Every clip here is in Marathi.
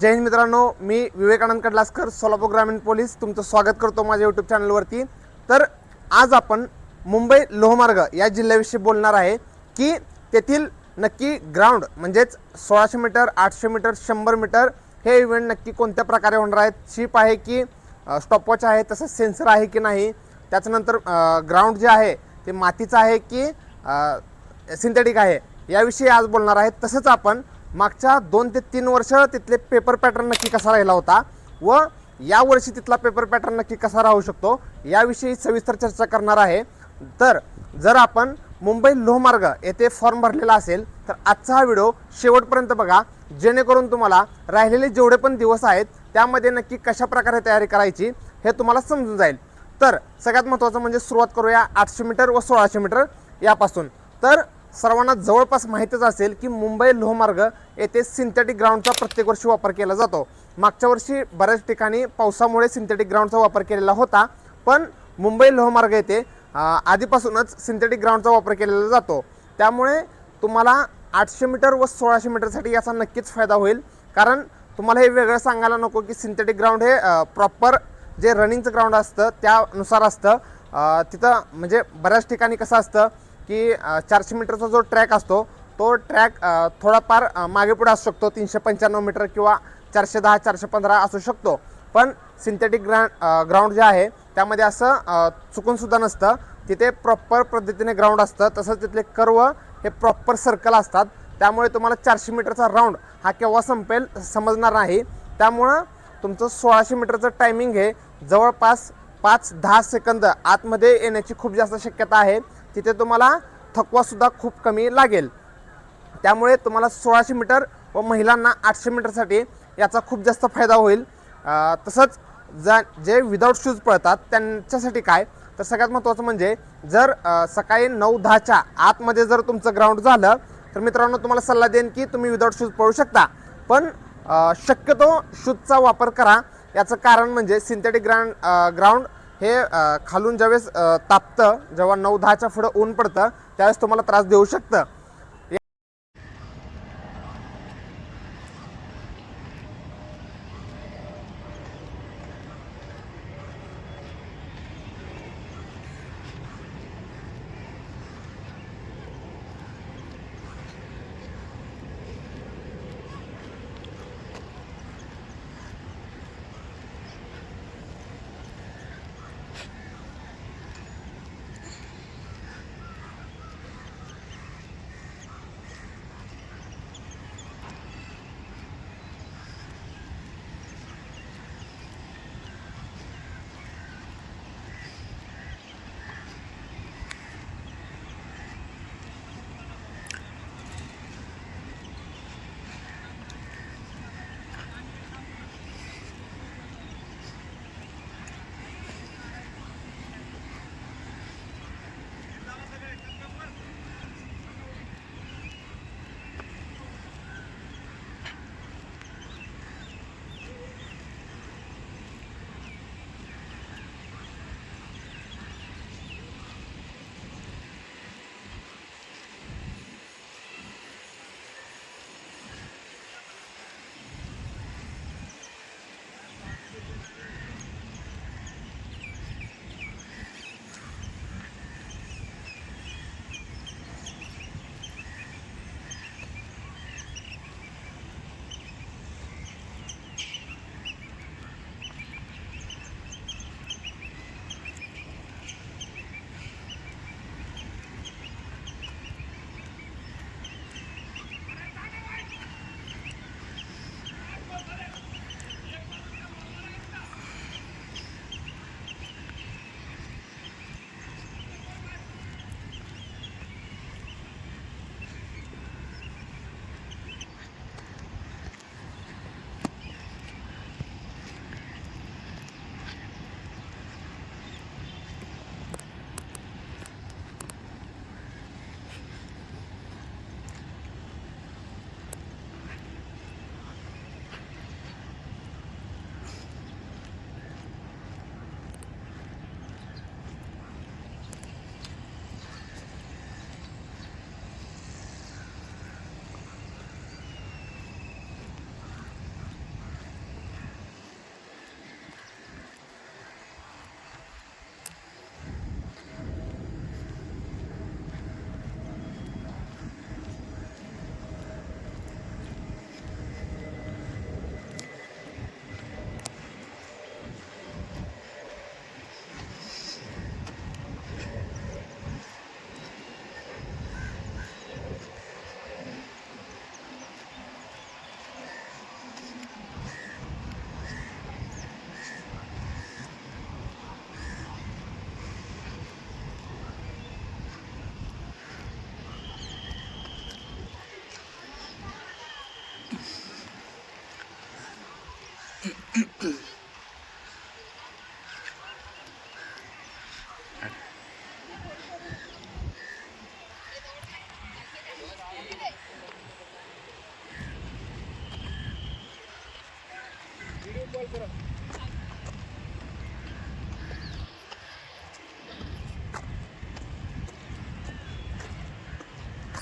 जय हिंद मित्रांनो मी विवेकानंद कडलासकर सोलापूर ग्रामीण पोलीस. तुमचं स्वागत करतो माझ्या यूट्यूब चॅनलवरती तर आज आपण मुंबई लोहमार्ग या जिल्ह्याविषयी बोलणार आहे की तेथील नक्की ग्राउंड म्हणजेच सोळाशे मीटर आठशे मीटर शंभर मीटर हे इव्हेंट नक्की कोणत्या प्रकारे होणार आहेत? शिप आहे की स्टॉपवॉच आहे तसंच सेन्सर आहे की नाही? त्याच्यानंतर ग्राउंड जे आहे ते मातीचं आहे की सिंथेटिक आहे? याविषयी आज बोलणार आहे. तसंच आपण मागच्या दोन ते तीन वर्ष तिथले पेपर पॅटर्न नक्की कसा राहिला होता व यावर्षी तिथला पेपर पॅटर्न नक्की कसा राहू शकतो याविषयी सविस्तर चर्चा करणार आहे. तर जर आपण मुंबई लोहमार्ग येथे फॉर्म भरलेला असेल तर आजचा हा व्हिडिओ शेवटपर्यंत बघा. जेणेकरून तुम्हाला राहिलेले जेवढे पण दिवस आहेत त्यामध्ये नक्की कशा प्रकारे तयारी करायची हे तुम्हाला समजून जाईल. तर सगळ्यात महत्त्वाचं म्हणजे सुरुवात करूया आठशे मीटर व सोळाशे मीटर यापासून. तर सर्वांना जवळपास माहीतच असेल की मुंबई लोहमार्ग येथे सिंथेटिक ग्राउंडचा प्रत्येक वर्षी वापर केला जातो. मागच्या वर्षी बऱ्याच ठिकाणी पावसामुळे सिंथेटिक ग्राउंडचा वापर केलेला होता पण मुंबई लोहमार्ग येथे आधीपासूनच सिंथेटिक ग्राउंडचा वापर केलेला जातो. त्यामुळे तुम्हाला आठशे मीटर व सोळाशे मीटरसाठी याचा नक्कीच फायदा होईल. कारण तुम्हाला हे वेगळं सांगायला नको की सिंथेटिक ग्राउंड हे प्रॉपर जे रनिंगचं ग्राउंड असतं त्यानुसार असतं. तिथं म्हणजे बऱ्याच ठिकाणी कसं असतं की चारशे मीटरचा जो ट्रॅक असतो तो ट्रॅक थोडाफार अ, मागे पुढे असू शकतो. तीनशे पंच्याण्णव मीटर किंवा चारशे दहा चारशे पंधरा असू शकतो. पण सिंथेटिक ग्रा ग्राउंड जे आहे त्यामध्ये असं चुकूनसुद्धा नसतं. तिथे प्रॉपर पद्धतीने ग्राउंड असतं. तसंच तिथले कर्व हे प्रॉपर सर्कल असतात. त्यामुळे तुम्हाला चारशे मीटरचा राऊंड हा केव्हा संपेल समजणार नाही. त्यामुळं तुमचं सोळाशे मीटरचं टायमिंग हे जवळपास पाच दहा सेकंद आतमध्ये येण्याची खूप जास्त शक्यता आहे. तिथे तुम्हाला थकवासुद्धा खूप कमी लागेल. त्यामुळे तुम्हाला सोळाशे मीटर व महिलांना आठशे मीटरसाठी याचा खूप जास्त फायदा होईल. तसंच जा जे विदाऊट शूज पळतात त्यांच्यासाठी काय? तर सगळ्यात महत्त्वाचं म्हणजे जर सकाळी नऊ दहाच्या आतमध्ये जर तुमचं ग्राउंड झालं तर मित्रांनो तुम्हाला सल्ला देईन की तुम्ही विदाऊट शूज पळू शकता. पण शक्यतो शूजचा वापर करा. याचं कारण म्हणजे सिंथेटिक ग्राउंड ग्राउंड हे खालून ज्यावेळेस तापतं जेव्हा नऊ दहाच्या पुढं ऊन पडतं त्यावेळेस तुम्हाला त्रास देऊ शकतं.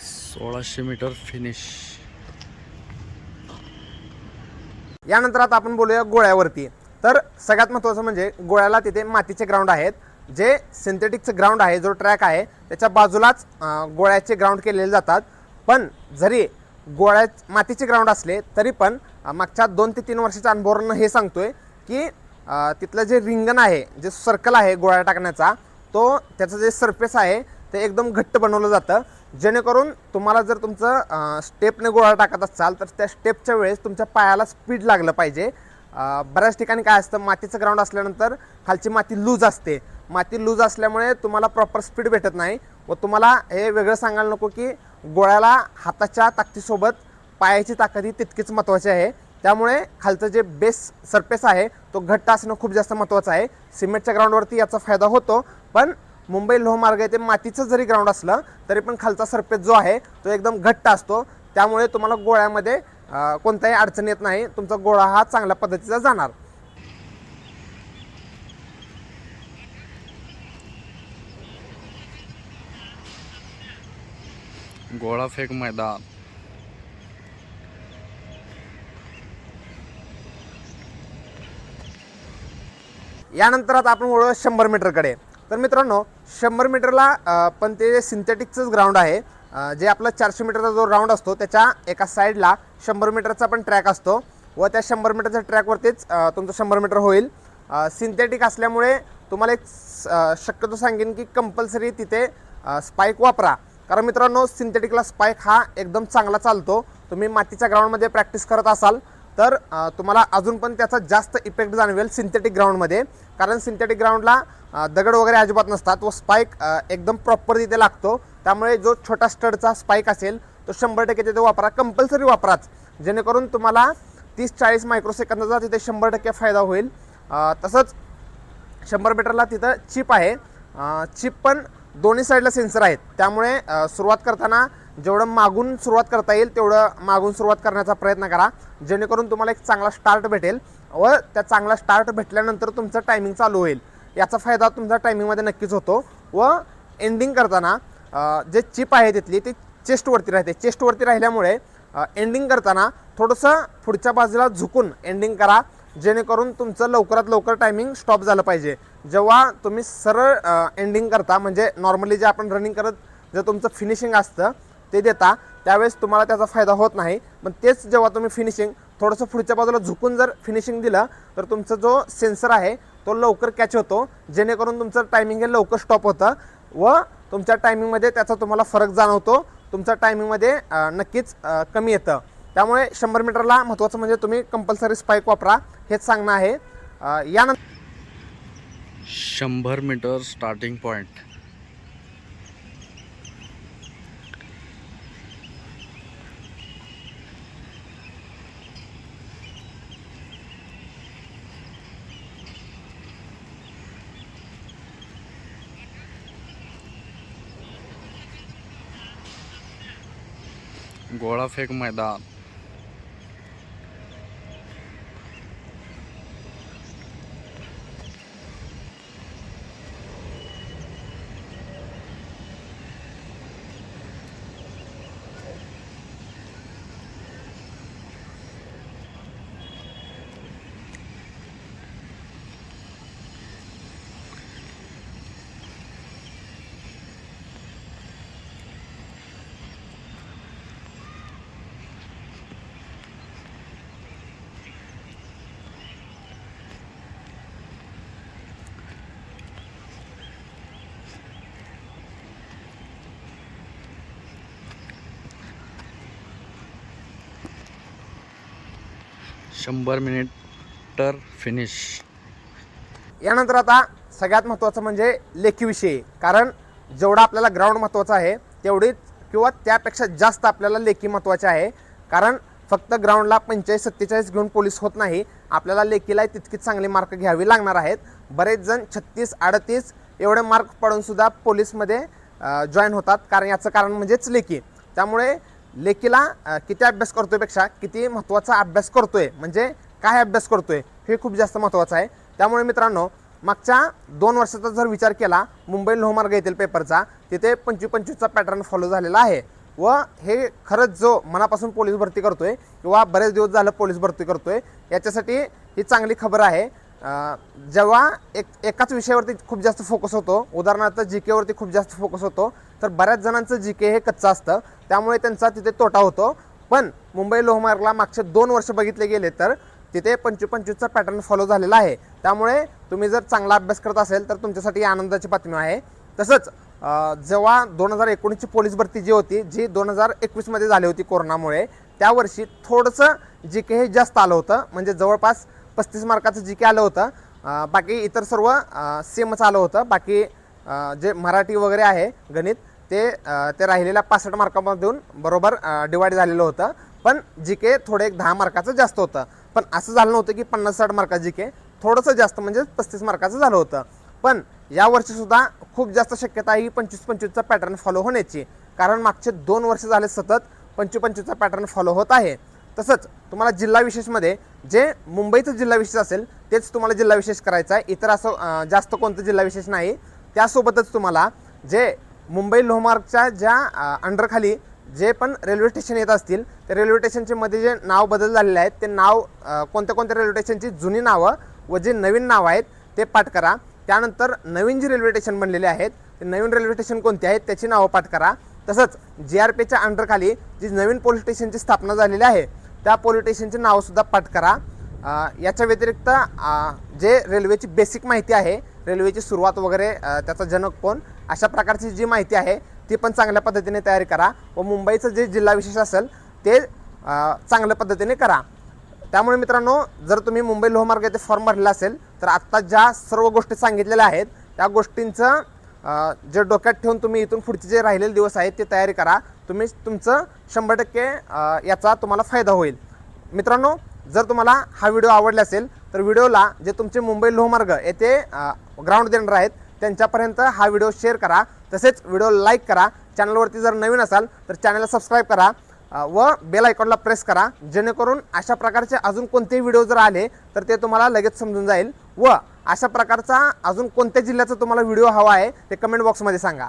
सोळाशे मीटर फिनिश यानंतर आता आपण बोलूया गोळ्यावरती. तर सगळ्यात महत्त्वाचं म्हणजे गोळ्याला तिथे मातीचे ग्राउंड आहेत. जे सिंथेटिकचं ग्राउंड आहे जो ट्रॅक आहे त्याच्या बाजूलाच गोळ्याचे ग्राउंड केलेले जातात. पण जरी गोळ्या मातीचे ग्राउंड असले तरी पण मागच्या दोन ते तीन वर्षाच्या अनुभवानं हे सांगतोय की तिथलं जे रिंगण आहे जे सर्कल आहे गोळ्या टाकण्याचा तो त्याचं जे सरफेस आहे ते एकदम घट्ट बनवलं जातं. जेणेकरून तुम्हाला जर तुमचं स्टेपने गोळा टाकत असाल तर त्या स्टेपच्या वेळेस तुमच्या पायाला स्पीड लागलं पाहिजे. बऱ्याच ठिकाणी काय असतं मातीचं ग्राउंड असल्यानंतर खालची माती लूज असते. माती लूज असल्यामुळे तुम्हाला प्रॉपर स्पीड भेटत नाही. व तुम्हाला हे वेगळं सांगायला नको की गोळ्याला हाताच्या ताकदीसोबत पायाची ताकद ही तितकीच महत्त्वाची आहे. त्यामुळे खालचं जे बेस सरफेस आहे तो घट्ट असणं खूप जास्त महत्त्वाचं आहे. सिमेंटच्या ग्राउंडवरती याचा फायदा होतो पण मुंबई लोहमार्ग येथे मातीचं जरी ग्राउंड असलं तरी पण खालचा सरफेस जो आहे तो एकदम घट्ट असतो. त्यामुळे तुम्हाला गोळ्यामध्ये कोणताही अडचण येत नाही. तुमचा गोळा हा चांगल्या पद्धतीचा जाणार. गोळा फेक मैदान. यानंतर आता आपण वळूया शंभर मीटरकडे. तर मित्रांनो शंभर मीटरला पण ते सिंथेटिकचंच ग्राउंड आहे. जे आपलं चारशे मीटरचा जो राऊंड असतो त्याच्या एका साईडला शंभर मीटरचा पण ट्रॅक असतो. व त्या शंभर मीटरच्या ट्रॅकवरतीच तुमचं शंभर मीटर होईल. सिंथेटिक असल्यामुळे तुम्हाला एक शक्यतो सांगेन की कंपल्सरी तिथे स्पाईक वापरा. कारण मित्रांनो सिंथेटिकला स्पाईक हा एकदम चांगला चालतो. तुम्ही मातीच्या ग्राउंडमध्ये प्रॅक्टिस करत असाल तर तुम्हाला अजून पण त्याचा जास्त इफेक्ट जाणवेल सिंथेटिक ग्राउंडमध्ये कारण सिंथेटिक ग्राउंडला दगड वगैरे अजिबात नसतात. व स्पाईक एकदम प्रॉपर तिथे लागतो. त्यामुळे जो छोटा स्टडचा स्पाईक असेल तो शंभर टक्के तिथे वापरा. कंपल्सरी वापराच. जेणेकरून तुम्हाला तीस चाळीस मायक्रोसेकंदाचा तिथे शंभर टक्के फायदा होईल. तसंच शंभर मीटरला तिथं चिप आहे. चिप पण दोन्ही साईडला सेन्सर आहेत. त्यामुळे सुरुवात करताना जेवढं मागून सुरुवात करता येईल तेवढं मागून सुरुवात करण्याचा प्रयत्न करा. जेणेकरून तुम्हाला एक चांगला स्टार्ट भेटेल व त्या चांगला स्टार्ट भेटल्यानंतर तुमचं टायमिंग चालू होईल. याचा फायदा तुमचा टायमिंगमध्ये नक्कीच होतो व एंडिंग करताना जे चिप आहे तिथली ती चेस्टवरती राहते. चेस्टवरती राहिल्यामुळे एंडिंग करताना थोडंसं पुढच्या बाजूला झुकून एंडिंग करा. जेणेकरून तुमचं लवकरात लवकर टायमिंग स्टॉप झालं पाहिजे. जेव्हा तुम्ही सरळ एंडिंग करता म्हणजे नॉर्मली जे आपण रनिंग करत जे तुमचं फिनिशिंग असतं ते देता त्यावेळेस तुम्हाला त्याचा फायदा होत नाही. पण तेच जेव्हा तुम्ही फिनिशिंग थोडंसं पुढच्या बाजूला झुकून जर फिनिशिंग दिलं तर तुमचा जो सेन्सर आहे तो लवकर कॅच होतो. जेणेकरून तुमचं टायमिंग हे लवकर स्टॉप होतं व तुमच्या टायमिंगमध्ये त्याचा तुम्हाला फरक जाणवतो. तुमच्या टायमिंगमध्ये नक्कीच कमी येतं. त्यामुळे शंभर मीटरला महत्त्वाचं म्हणजे तुम्ही कंपल्सरी स्पाईक वापरा हेच सांगणं आहे. यानंतर शंभर मीटर स्टार्टिंग पॉईंट गोळा फेक शंभर मिनिट मिनिटर फिनिश यानंतर आता सगळ्यात महत्त्वाचं म्हणजे लेखीविषयी. कारण जेवढा आपल्याला ग्राउंड महत्त्वाचं आहे तेवढीच किंवा त्यापेक्षा जास्त आपल्याला लेखी महत्त्वाचे आहे. कारण फक्त ग्राउंडला पंचेचाळीस सत्तेचाळीस घेऊन पोलीस होत नाही आपल्याला लेखीला तितकीच चांगले मार्क घ्यावी लागणार आहेत. बरेच जण छत्तीस अडतीस एवढे मार्क पडूनसुद्धा पोलीसमध्ये जॉईन होतात. कारण याचं कारण म्हणजेच लेखी. त्यामुळे लेखीला किती अभ्यास करतोयपेक्षा किती महत्त्वाचा अभ्यास करतोय म्हणजे काय अभ्यास करतोय हे खूप जास्त महत्त्वाचं आहे. त्यामुळे मित्रांनो मागच्या दोन वर्षाचा जर विचार केला मुंबई लोहमार्ग येथील पेपरचा तिथे पंचवीस पंचवीसचा पॅटर्न फॉलो झालेला आहे. व हे खरंच जो मनापासून पोलीस भरती करतोय किंवा बरेच दिवस झालं पोलीस भरती करतोय याच्यासाठी ही चांगली खबर आहे. जेव्हा एक एकाच विषयावरती खूप जास्त फोकस होतो उदाहरणार्थ जी केवरती खूप जास्त फोकस होतो तर बऱ्याच जणांचं जी के हे कच्चं असतं. त्यामुळे त्यांचा तिथे तोटा होतो. पण मुंबई लोहमार्गला मागचे दोन वर्ष बघितले गेले तर तिथे पंचवीस पंचवीसचा पॅटर्न फॉलो झालेला आहे. त्यामुळे तुम्ही जर चांगला अभ्यास करत असेल तर तुमच्यासाठी आनंदाची बातमी आहे. तसंच जेव्हा दोन हजार एकोणीसची पोलीस भरती जी होती जी दोन हजार एकवीसमध्ये झाली होती कोरोनामुळे त्या वर्षी थोडंसं जी के हे जास्त आलं होतं. म्हणजे जवळपास पस्तीस मार्काचं जी के आलं होतं. बाकी इतर सर्व सेमच आलं होतं. बाकी जे मराठी वगैरे आहे गणित ते ते राहिलेल्या पासष्ट मार्कामधून बरोबर डिवाईड झालेलं होतं. पण जी के थोडे एक दहा मार्काचं जास्त होतं. पण असं झालं नव्हतं की पन्नास साठ मार्काचं जी के थोडंसं जास्त म्हणजे पस्तीस मार्काचं झालं होतं. पण या खूप जास्त शक्यता आहे ही पंचवीस पंचवीसचा पॅटर्न फॉलो होण्याची. कारण मागचे दोन वर्ष झाले सतत पंचवीस पंचवीसचा पॅटर्न फॉलो होत आहे. तसंच तुम्हाला जिल्हा विशेषमध्ये जे मुंबईचं जिल्हा विशेष असेल तेच तुम्हाला जिल्हा विशेष करायचं आहे. इतर असं जास्त कोणतं जिल्हा विशेष नाही. त्यासोबतच तुम्हाला जे मुंबई लोहमार्गच्या ज्या अंडरखाली जे पण रेल्वे स्टेशन येत असतील त्या रेल्वे स्टेशनचे मध्ये जे नाव बदल झालेले आहेत ते नाव कोणत्या कोणत्या रेल्वे स्टेशनची जुनी नावं व जे नवीन नाव आहेत ते पाठ करा. त्यानंतर नवीन जी रेल्वे स्टेशन बनलेले आहेत ते नवीन रेल्वे स्टेशन कोणते आहेत त्याची नावं पाठ करा. तसंच जी आर पीच्या अंडरखाली जी नवीन पोलीस स्टेशनची स्थापना झालेली आहे त्या पोलीस स्टेशनची नावंसुद्धा पाठ करा. याच्या व्यतिरिक्त जे रेल्वेची बेसिक माहिती आहे रेल्वेची सुरुवात वगैरे त्याचा जनक कोण अशा प्रकारची जी माहिती आहे ती पण चांगल्या पद्धतीने तयारी करा व मुंबईचं जे जिल्हा विशेष असेल ते चांगल्या पद्धतीने करा. त्यामुळे मित्रांनो जर तुम्ही मुंबई लोहमार्ग येथे फॉर्म भरला असेल तर आत्ता ज्या सर्व गोष्टी सांगितलेल्या आहेत त्या गोष्टींचं जे डोक्यात ठेवून तुम्ही इथून पुढचे जे राहिलेले दिवस आहेत ते तयारी करा. तुम्ही तुमचं शंभर टक्के याचा तुम्हाला फायदा होईल. मित्रांनो जर तुम्हाला हा व्हिडिओ आवडला असेल तर व्हिडिओला जे तुमचे मुंबई लोहमार्ग येथे ग्राउंड देणार आहेत त्यांच्यापर्यंत हा व्हिडिओ शेअर करा. तसेच व्हिडिओ लाईक करा. चॅनलवरती जर नवीन असाल तर चॅनलला सबस्क्राईब करा व बेल आयकॉनला प्रेस करा जेणेकरून अशा प्रकारचे अजून कोणतेही व्हिडिओ जर आले तर ते तुम्हाला लगेच समजून जाईल. व अशा प्रकारचा अजून कोणत्या जिल्ह्याचा तुम्हाला व्हिडिओ हवा आहे ते कमेंट बॉक्समध्ये सांगा.